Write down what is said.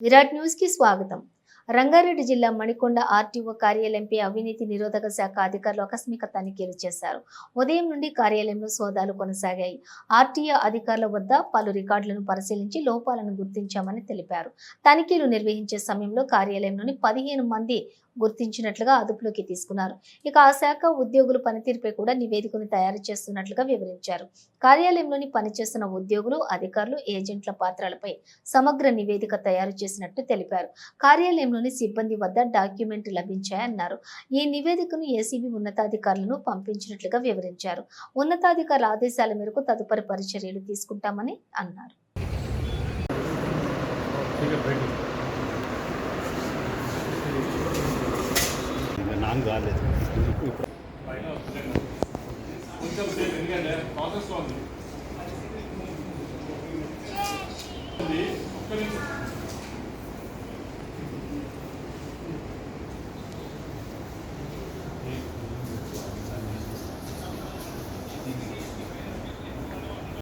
Virat news కి స్వాగతం రంగారెడ్డి జిల్లా మణికొండ ఆర్టీఓ కార్యాలయంపై అవినీతి నిరోధక శాఖ అధికారులు ఆకస్మిక తనిఖీలు చేశారు. ఉదయం నుండి కార్యాలయంలో సోదాలు కొనసాగాయి. ఆర్టీఓ అధికారుల వద్ద పలు రికార్డులను పరిశీలించి లోపాలను గుర్తించామని తెలిపారు. తనిఖీలు నిర్వహించే సమయంలో కార్యాలయంలోని పదిహేను మంది గుర్తించినట్లుగా అదుపులోకి తీసుకున్నారు. ఇక ఆ శాఖ ఉద్యోగులు పనితీరుపై కూడా నివేదికను తయారు చేస్తున్నట్లుగా వివరించారు. కార్యాలయంలోని పనిచేస్తున్న ఉద్యోగులు అధికారులు ఏజెంట్ల పాత్రలపై సమగ్ర నివేదిక తయారు చేసినట్టు తెలిపారు. కార్యాలయంలో కార్యాలయంలోని సిబ్బంది వద్ద డాక్యుమెంట్ లభించాయన్నారు ఈ నివేదికను ఏసీబీ ఉన్నతాధికారులను పంపించినట్లుగా వివరించారు. ఉన్నతాధికారుల ఆదేశాల మేరకు తదుపరి పరిచర్యలు తీసుకుంటామని అన్నారు. కొంచెం